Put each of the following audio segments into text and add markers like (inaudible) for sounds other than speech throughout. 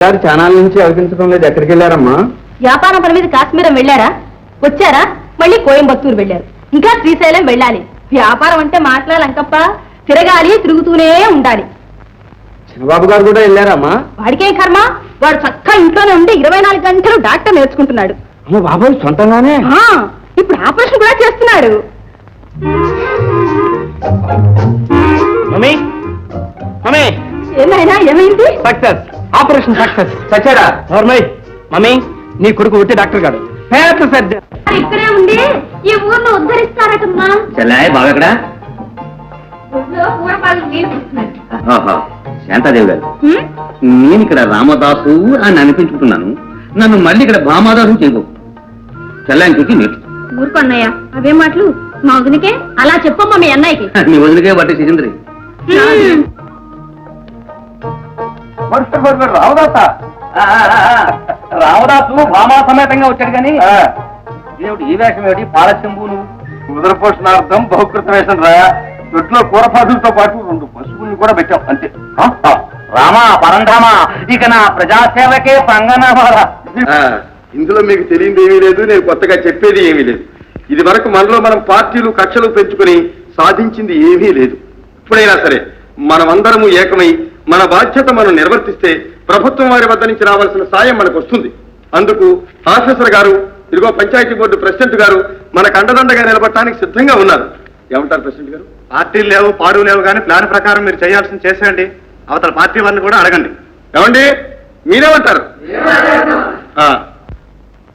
గారు చానాల నుంచి అనిపించడం లేదు. ఎక్కడికి వెళ్ళారమ్మా? వ్యాపారం పని మీద కాశ్మీరం వెళ్ళారా? వచ్చారా? మళ్ళీ కోయంబత్తూరు వెళ్ళారు. ఇంకా శ్రీశైలం వెళ్ళాలి. వ్యాపారం అంటే మాట్లాడాలంకప్ప తిరగాలి తిరుగుతూనే ఉండాలి. చిన్నబాబు గారు కూడా వెళ్ళారమ్మా? వాడికేం కర్మ? వాడు చక్కగా ఇంట్లోనే ఉండి ఇరవై నాలుగు గంటలు డాక్టర్ నేర్చుకుంటున్నాడు. అమ్మ బాబాయ్ సొంతంగానే? ఆ, ఇప్పుడు ఆపరేషన్ కూడా చేస్తున్నాడు. Mummy mummy. ఏమైనా ఏమైంది? సక్సెస్. Operation success. సచ్చాడా నోర్మయ్ మమ్మీ నీ కొడుకు వచ్చి డాక్టర్ గారు పేద సర్జన్ ఇక్కడే ఉండి ఈ ఊర్ను ఉద్ధరిస్తారటమ్మా. చెల్లాయి బాగా ఎక్కడ? శాంతాదేవి గారు. నేను ఇక్కడ రామదాసు అని అనిపించుకుంటున్నాను. నన్ను మళ్ళీ ఇక్కడ భామాదాసు చేయకు. చెల్లాయిని చూసి నేర్చు. ఊరుకోన్నయ్య అవే మాటలు. మా వదినకే అలా చెప్పమ్మా మీ అన్నయ్యకి. (laughs) నీ వదిలికే బట్టి సిసింద్రి రావదాస రావదాసు భామా సమేతంగా వచ్చాడు కానీ ఏమిటి ఈ వేషం ఏమిటి? పాలశంభు నువ్వు ఉదరపోషణార్థం బహుకృత వేషం రా. దొడ్లో కూరపాదులతో పాటు రెండు పశువుల్ని కూడా పెట్టాం అంతే. రామా పరంధామా ఇక నా ప్రజాసేవకే పంగనామారా ఇందులో మీకు తెలియంది ఏమీ లేదు నేను కొత్తగా చెప్పేది ఏమీ లేదు. ఇది వరకు మనలో మనం పార్టీలు కక్షలు పెంచుకొని సాధించింది ఏమీ లేదు. ఇప్పుడైనా సరే మనమందరము ఏకమై మన బాధ్యత మనం నిర్వర్తిస్తే ప్రభుత్వం వారి వద్ద నుంచి రావాల్సిన సాయం మనకు వస్తుంది. అందుకు ఆఫీసర్ గారు ఇదిగో పంచాయతీ బోర్డు ప్రెసిడెంట్ గారు మనకు అండదండగా నిలబడటానికి సిద్ధంగా ఉన్నారు. ఏమంటారు ప్రెసిడెంట్ గారు? పార్టీలు లేవు పాడు లేవు కానీ ప్లాన్ ప్రకారం మీరు చేయాల్సింది చేసేయండి. అవతల పార్టీ వారిని కూడా అడగండి. ఏమండి? మీరేమంటారు? ఆ,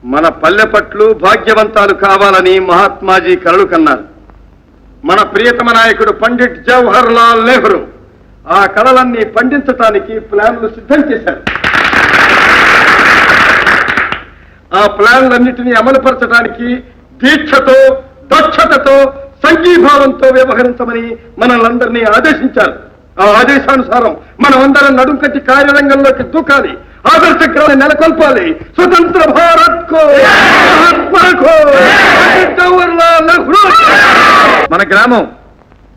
మన పల్లె పట్లు భాగ్యవంతాలు కావాలని మహాత్మాజీ కలలు కన్నారు. మన ప్రియతమ నాయకుడు పండిట్ జవహర్ లాల్ నెహ్రూ. ఆ కళలన్నీ పండించటానికి ప్లాన్లు సిద్ధం చేశారు. ఆ ప్లాన్లన్నింటినీ అమలుపరచడానికి దీక్షతో దక్షతతో సంఘీభావంతో వ్యవహరించమని మనల్ని ఆదేశించారు. ఆ ఆదేశానుసారం మనమందరం నడుం కట్టి కార్యరంగంలోకి దూకాలి. ఆదర్శక్రవాన్ని నెలకొల్పాలి. స్వతంత్ర భారత్ కో! మహాత్మా మన గ్రామం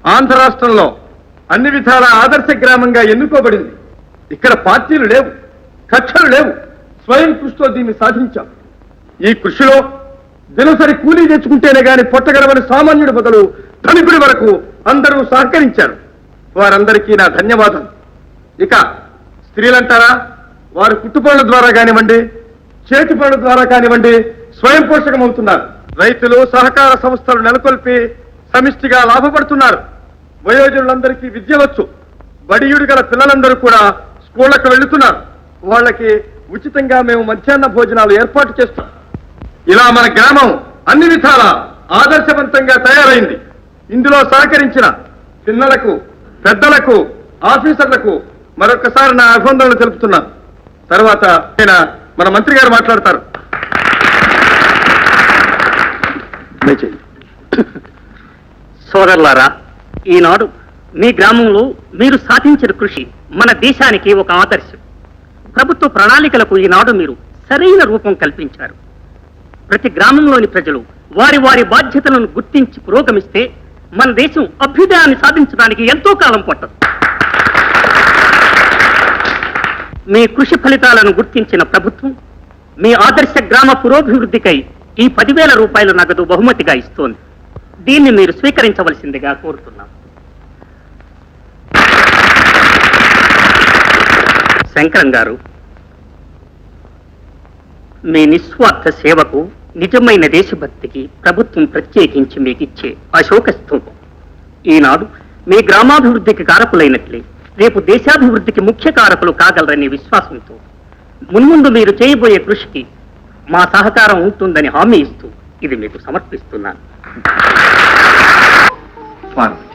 ఆంధ్ర రాష్ట్రంలో అన్ని విధాల ఆదర్శ గ్రామంగా ఎన్నుకోబడింది. ఇక్కడ పార్టీలు లేవు కక్షలు లేవు. స్వయం కృషితో దీన్ని సాధించాం. ఈ కృషిలో దినసరి కూలీ తెచ్చుకుంటేనే గాని పొట్టగడవని సామాన్యుడి బదులు ధనికుడి వరకు అందరూ సహకరించారు. వారందరికీ నా ధన్యవాదం. ఇక స్త్రీలంటారా? వారు కుట్టుపనుల ద్వారా కానివ్వండి చేతి పనుల ద్వారా కానివ్వండి స్వయం పోషకమవుతున్నారు. రైతులు సహకార సంస్థలు నెలకొల్పి సమిష్టిగా లాభపడుతున్నారు. వయోజనులందరికీ విద్య వచ్చు. బడియుడు గల పిల్లలందరూ కూడా స్కూళ్ళకు వెళుతున్నారు. వాళ్ళకి ఉచితంగా మేము మధ్యాహ్న భోజనాలు ఏర్పాటు చేస్తాం. ఇలా మన గ్రామం అన్ని విధాల ఆదర్శవంతంగా తయారైంది. ఇందులో సహకరించిన పిల్లలకు పెద్దలకు ఆఫీసర్లకు మరొకసారి నా అభినందనలు తెలుపుతున్నాను. తర్వాత ఆయన మన మంత్రి గారు మాట్లాడతారు. సోదరులారా ఈనాడు మీ గ్రామంలో మీరు సాధించిన కృషి మన దేశానికి ఒక ఆదర్శం. ప్రభుత్వ ప్రణాళికలకు ఈనాడు మీరు సరైన రూపం కల్పించారు. ప్రతి గ్రామంలోని ప్రజలు వారి వారి బాధ్యతలను గుర్తించి పురోగమిస్తే మన దేశం అభ్యుదయాన్ని సాధించడానికి ఎంతో కాలం పట్టదు. మీ కృషి ఫలితాలను గుర్తించిన ప్రభుత్వం మీ ఆదర్శ గ్రామ పురోభివృద్ధికై ఈ పదివేల రూపాయల నగదు బహుమతిగా ఇస్తోంది. దీన్ని మీరు స్వీకరించవలసిందిగా కోరుతున్నాం. శంకరం గారు మీ నిస్వార్థ సేవకు నిజమైన దేశభక్తికి ప్రభుత్వం ప్రత్యేకించి మీకు ఇచ్చే అశోక స్తూపం ఈనాడు మీ గ్రామాభివృద్ధికి కారకులైనట్లే రేపు దేశాభివృద్ధికి ముఖ్య కారకులు కాగలరనే విశ్వాసంతో మున్ముందు మీరు చేయబోయే కృషికి మా సహకారం ఉంటుందని హామీ ఇస్తూ ఇది మీకు సమర్పిస్తున్నాను పార్వతి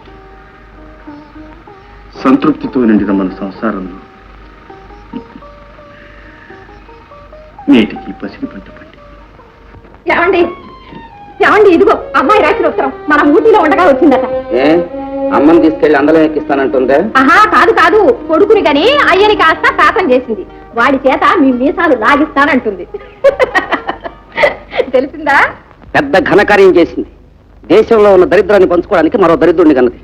సంతృప్తితో నిండిన మన సంసారంలో నేటికి పసిడి పంట పండి ఏమండి? ఏమండి? ఇదిగో అమ్మాయి రాసిన ఉత్తరం. మన ఊటీలో ఉండగా వచ్చిందట. ఏ? అమ్మని తీసుకెళ్ళి అందరం ఎక్కిస్తానంటుందే? ఆహా కాదు కాదు. కొడుకుని గని అయ్యని కాస్త శాతం చేసింది. వాడి చేత మీ మీసాలు లాగిస్తానంటుంది. (laughs) తెలిసిందా? పెద్ద ఘనకార్యం చేసింది. దేశంలో ఉన్న దరిద్రాన్ని పంచుకోవడానికి మరో దరిద్రుడిని కన్నది.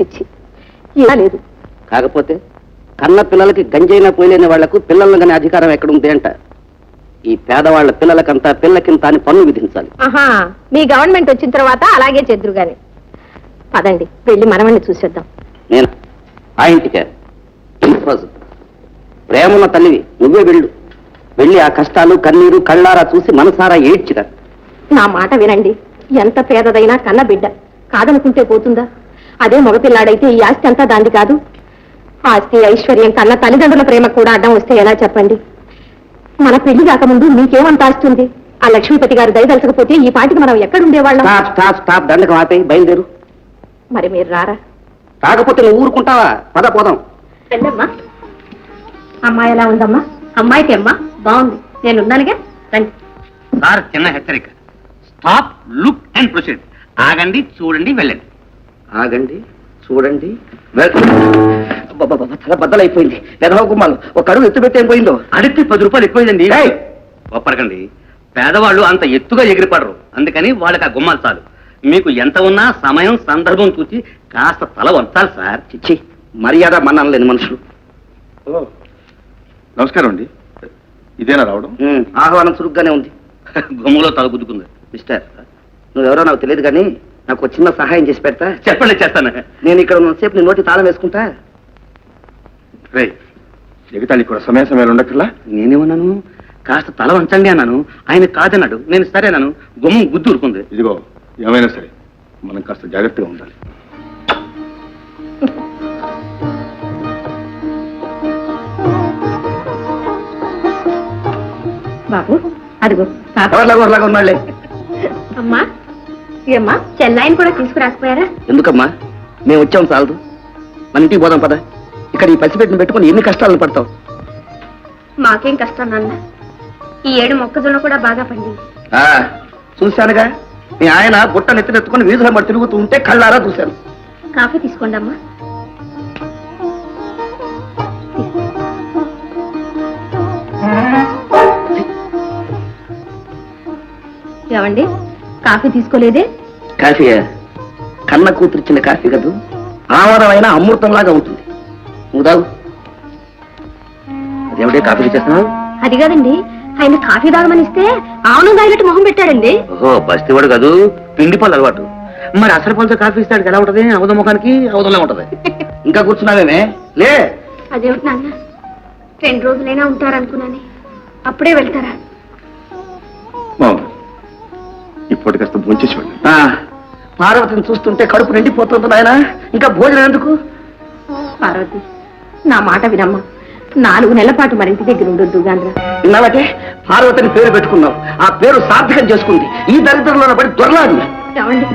చిచ్చి ఇలా లేదు. కాకపోతే కన్న పిల్లలకి గంజైనా పోయలేని వాళ్ళకు పిల్లలను కానీ అధికారం ఎక్కడుంది అంట. ఈ పేదవాళ్ళ పిల్లలకంతా పిల్లకింత అని పన్ను విధించాలి. ఆహా మీ గవర్నమెంట్ వచ్చిన తర్వాత అలాగే చెద్దురు గాని. పదండి వెళ్ళి మనమని చూసేద్దాం. నేను? ఆ ఇంటికే. రోజు. ప్రేమన్న తల్లివి నువ్వే వెళ్ళు. వెళ్ళి ఆ కష్టాలు కన్నీరు కళ్ళారా చూసి మనసారా ఏడ్చిరా. నా మాట వినండి. ఎంత పేదదైనా కన్న బిడ్డ కాదనుకుంటే పోతుందా? అదే మగపిల్లాడైతే ఈ ఆస్తి అంతా దాంది కాదు. ఆస్తి ఐశ్వర్యం కన్న తల్లిదండ్రుల ప్రేమ కూడా అడ్డం వస్తే ఎలా చెప్పండి? మన పెళ్ళి కాకముందు మీకేమంత ఆస్తి ఉంది? ఆ లక్ష్మీపతి గారు దయదలచకపోతే ఈ పాటికి మనం ఎక్కడుండేవాళ్ళం? స్టాప్ స్టాప్ స్టాప్ దండకం ఆపే బయలుదేరు. మరి మీరు రారా? కాకపోతే నువ్వు ఊరుకుంటావా? పద పోదాం. రండమ్మా అమ్మాయి ఎలా ఉందమ్మా? అమ్మాయికి అమ్మా. బాగుంది. నేను ఉన్నానుగా రండి. సార్ చిన్న హెచ్చరిక. స్టాప్ లుక్ అండ్ ప్రొసీడ్ ఆగండి చూడండి వెళ్ళండి. ఆగండి చూడండి తల బద్దలైపోయింది. పెదవ గుమ్మాలు ఒక అడుగు ఎత్తు పెట్టి ఏం పోయిందో? అడిగి పది రూపాయలు ఎక్కువైందండి. ఒప్పరకండి. పేదవాళ్ళు అంత ఎత్తుగా ఎగిరిపడరు. అందుకని వాళ్ళకి ఆ గుమ్మాలు చాలు. మీకు ఎంత ఉన్నా సమయం సందర్భం చూసి కాస్త తల వంచాలి సార్. చిచ్చి మర్యాద మన్నాను లేని మనుషులు. ఓ, నమస్కారం అండి. ఇదేనా రావడం? ఆహ్వానం చురుగ్గానే ఉంది. గుమ్మలో తల గుద్దుకుంది. మిస్టర్ నువ్వెవరో నాకు తెలియదు కానీ నాకు ఒక చిన్న సహాయం చేసి పెడతా. చెప్పండి చేస్తాను. నేను ఇక్కడ ఉన్నసేపు నీ నోటి తాళం వేసుకుంటా. రే ఎగతాళి కూడా సమయ సమయాలు ఉండక్కర్లా? నేనేమన్నాను కాస్త తల వంచండి అన్నాను. ఆయన కాదన్నాడు. నేను సరేనాను గుమ్మం గుద్దు ఊరుకుంది. ఇదిగో ఏమైనా సరే మనం కాస్త జాగ్రత్తగా ఉండాలి. బాబు అదిగో పాప ఎవరిలాగా ఎవరిలాగా ఉన్నాళ్ళే అమ్మా ఏమ్మా చెల్లాయిని కూడా తీసుకురాకపోయారా? ఎందుకమ్మా? మేము వచ్చాం చాలదు. మన ఇంటికి పోదాం పద. ఇక్కడ ఈ పసిపెట్టిన పెట్టుకుని ఎన్ని కష్టాలను పడతావు? మాకేం కష్టం నాన్న. ఈ ఏడు మొక్కజొన్న కూడా బాగా పండింది. ఆ, చూశానుగా? మీ ఆయన బుట్ట నెత్తినెత్తుకుని వీధుల మరి తిరుగుతూ ఉంటే కళ్ళారా చూశాను. కాఫీ తీసుకోండి అమ్మా. ఏమండి? కాఫీ తీసుకోలేదే? కాఫీ కన్న కూతురిచ్చిన కాఫీ కదూ? ఆమరమైన అమృతంలాగా ఉంటుంది నువ్వు తాగు. అదేమిటే కాఫీ చేస్తున్నావు? అది కాదండి. ఆయన కాఫీ తాగమని ఇస్తే ఆవును తాగినట్టు మొహం పెట్టాడండి. ఓహో బస్తీవాడు కాదు? పిండి పళ్ళు అలవాటు. మరి అసలు పళ్ళతో కాఫీ ఇస్తాడు ఎలా ఉంటది? అవద ముఖానికి అవదంలో ఉంటది. ఇంకా కూర్చున్నావేమే? లే! అదేమిటి నాన్న? రెండు రోజులైనా ఉంటారనుకున్నాను. అప్పుడే వెళ్తారా? ఇప్పటి కాస్త భోంచేసి పార్వతిని చూస్తుంటే కడుపు నిండిపోతుంది నాయన. ఇంకా భోజనం ఎందుకు? పార్వతి నా మాట వినమ్మా. నాలుగు నెలల పాటు మరి ఇంటి దగ్గర ఉండొద్దు గాంధ్ర విన్నావటే? పార్వతిని పేరు పెట్టుకున్నావు. ఆ పేరు సార్థకం చేసుకుంది. ఈ దరిద్రంలో పడి దొరలాడు. ఏమండి?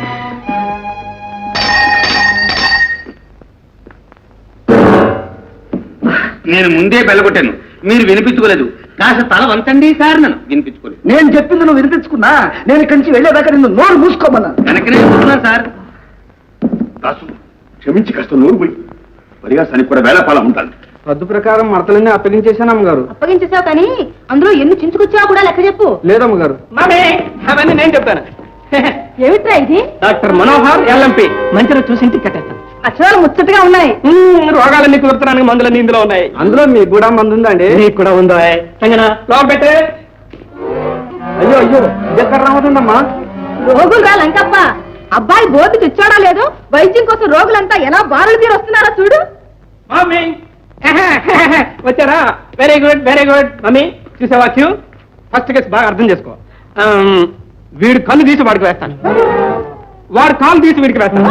నేను ముందే బెల్లగొట్టాను. మీరు వినిపించుకోలేదు. కాస్త తల వంచండి సార్ నన్ను. వినిపించుకోలేదు. నేను చెప్పింది నువ్వు వినిపించుకున్నా నేను ఇక్కడి నుంచి వెళ్ళేదాకా నిన్ను నోరు మూసుకోమన్నా వెనకనే కూర్చున్నాను సార్. దాసు క్షమించి కాస్త నూరు పోయి పరిగా సని కూడా వేళ పాల ఉంటాను పద్దు ప్రకారం మడతలన్నీ అప్పగించేశాను అమ్మగారు. అప్పగించేసావు కానీ అందులో ఎన్ని చించుకొచ్చావు కూడా లెక్క చెప్పు. లేదమ్మగారు అవన్నీ నేను చెప్తాను. ఏమిట్రా ఇది? Doctor Manohar LMP. మంచిగా చూసి ఇంటికి కట్టేస్తాను అక్షరాలు ముచ్చటగా ఉన్నాయి. రోగాలన్నీ కుదురుతానికి మందులన్నీ ఇందులో ఉన్నాయి. అందులో మీకు కూడా మంది ఉందండి నీకు కూడా ఉందా? సంగన లోపల పెట్టే. అయ్యో అయ్యో ఎక్కడ రోగులు రా లంకప్ప. అబ్బాయి బోర్డు తెచ్చాడా లేదు? వైద్యం కోసం రోగులంతా ఎలా బారులు తీరు వస్తున్నారో చూడు. మమ్మీ. (laughs) వచ్చారా? Very good very good mummy చూసావా క్యూ? ఫస్ట్ కేసు బాగా అర్థం చేసుకో. ఆమ్, వీడు కన్ను తీసి వాడికి వేస్తాను. వాడు కాలు తీసి వీడికి వేస్తాను.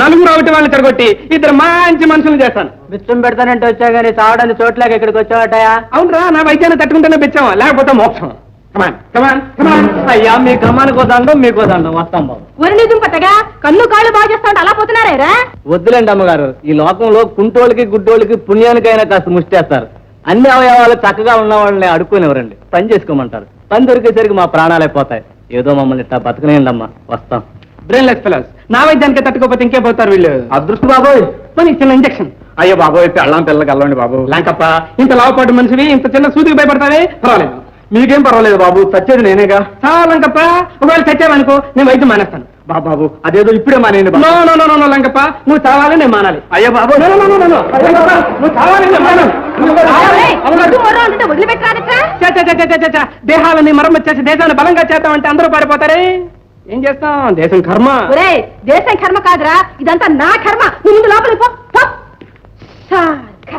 నలుగురు ఒకటి వాళ్ళని తిరగొట్టి ఇద్దరు మంచి మనుషులు చేస్తాను. బిచ్చం పెడతానంటే వచ్చా కానీ తాగడానికి చోట్లేక ఇక్కడికి వచ్చావటయా? అవునరా నా వైద్యాన్ని తట్టుకుంటేనే పెంచావా లేకపోతే మోక్షం కమాన్ కమాన్ కమాన్ అయ్యా మీ గమ్మానికి వదండం మీకు వదండం వస్తాం బాబు. నిజం పట్టగా కన్ను కాళ్ళు బాగా చేస్తా అలా పోతున్నారే రా? వద్దులేండి అమ్మగారు ఈ లోకంలో కుంటోళ్ళకి గుడ్డోళ్ళకి పుణ్యానికైనా కాస్త ముష్టేస్తారు అన్ని అవయవాలు చక్కగా ఉన్న వాళ్ళని అడుక్కునేవరండి పని చేసుకోమంటారు. పని దొరికేసరికి మా ప్రాణాలే పోతాయి. ఏదో మమ్మల్ని ఇట్లా బతకనేయండి అమ్మా వస్తాం. బ్రెయిన్ లెస్ ఫెలోస్ నా వైద్యానికి తట్టుకోపోతే ఇంకే పోతారు వీళ్ళు? అదృష్టం బాబోయ్. మరి చిన్న ఇంజక్షన్ అయ్యో బాబోయ్ పెళ్ళం పిల్లలకి అల్లండి బాబు. లేకప్ప ఇంత లావపాటు మనిషివి ఇంత చిన్న సూదికి భయపడతావే? పర్వాలేదు. మీకేం పర్వాలేదు బాబు చచ్చేది నేనేగా. చాలా లంకప్ప ఒకవేళ చచ్చావనుకో నేను వైద్యం మానేస్తాను. బాబు బాబు అదేదో ఇప్పుడే మానేయండి no no no no Lankappa నువ్వు చావాలి నేను మానాలి. అయ్యో బాబు నో నో నో నో నువ్వు చావాలి నేను దేహాలని మరమ్మతి చేసి దేశాన్ని బలంగా చేద్దామంటే అందరూ పారిపోతారే? ఏం చేస్తాం? దేశం కర్మ. దేశం కర్మ కాదురా. ఇదంతా నా కర్మ. ముందు లోపలికి పో.